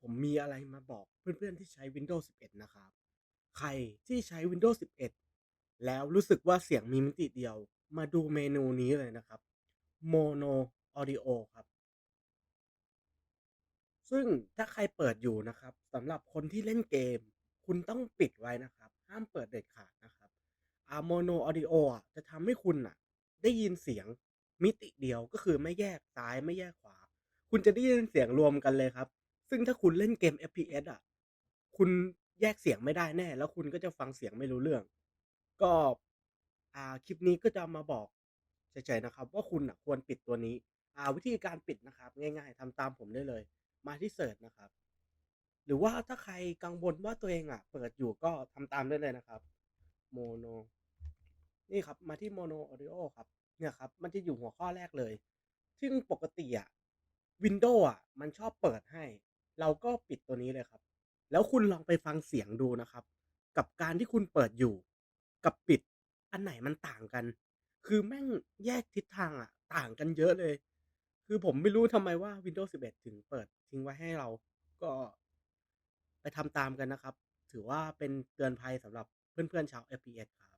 ผมมีอะไรมาบอกเพื่อนๆที่ใช้ Windows 11 นะครับ ใครที่ใช้ Windows 11 แล้วรู้สึกว่าเสียงมีมิติเดียว มาดูเมนูนี้เลยนะครับ Mono Audio ครับ ซึ่งถ้าใครเปิดอยู่นะครับสำหรับคนที่เล่นเกม คุณต้องปิดไว้นะครับ ห้ามเปิดเด็ดขาดนะครับอา Mono Audio อจะทำให้คุณน่ะ ได้ยินเสียงมิติเดียวก็คือไม่แยกซ้ายไม่แยกขวา คุณจะได้ยินเสียงรวมกันเลยครับ ซึ่งถ้าคุณเล่นเกม FPS อะคุณแยกเสียงไม่ได้แน่ แล้วคุณก็จะฟังเสียงไม่รู้เรื่อง ก็อ่าคลิปนี้ก็จะมาบอกเฉยๆนะครับ ว่าคุณน่ะควรปิดตัวนี้ อ่าวิธีการปิดนะครับ ง่ายๆทำตามผมได้เลย มาที่เสิร์ชนะครับ หรือว่าถ้าใครกังวลว่าตัวเองอะเปิดอยู่ก็ทำตามได้เลยนะครับ Mono นี่ครับมาที่ Mono Audio ครับ เนี่ยครับ มันจะอยู่หัวข้อแรกเลย ซึ่งปกติอะ Windows อะมันชอบเปิดให้ เราก็ปิดตัวนี้เลยครับ แล้วคุณลองไปฟังเสียงดูนะครับ กับการที่คุณเปิดอยู่ กับปิดอันไหนมันต่างกัน คือแม่งแยกทิศทางอะต่างกันเยอะเลย คือผมไม่รู้ทำไมว่า Windows 11 ถึงเปิดทิ้งไว้ให้เราก็ไปทำตามกันนะครับ ถือว่าเป็นเตือนภัยสำหรับเพื่อนๆชาว FPS ครับ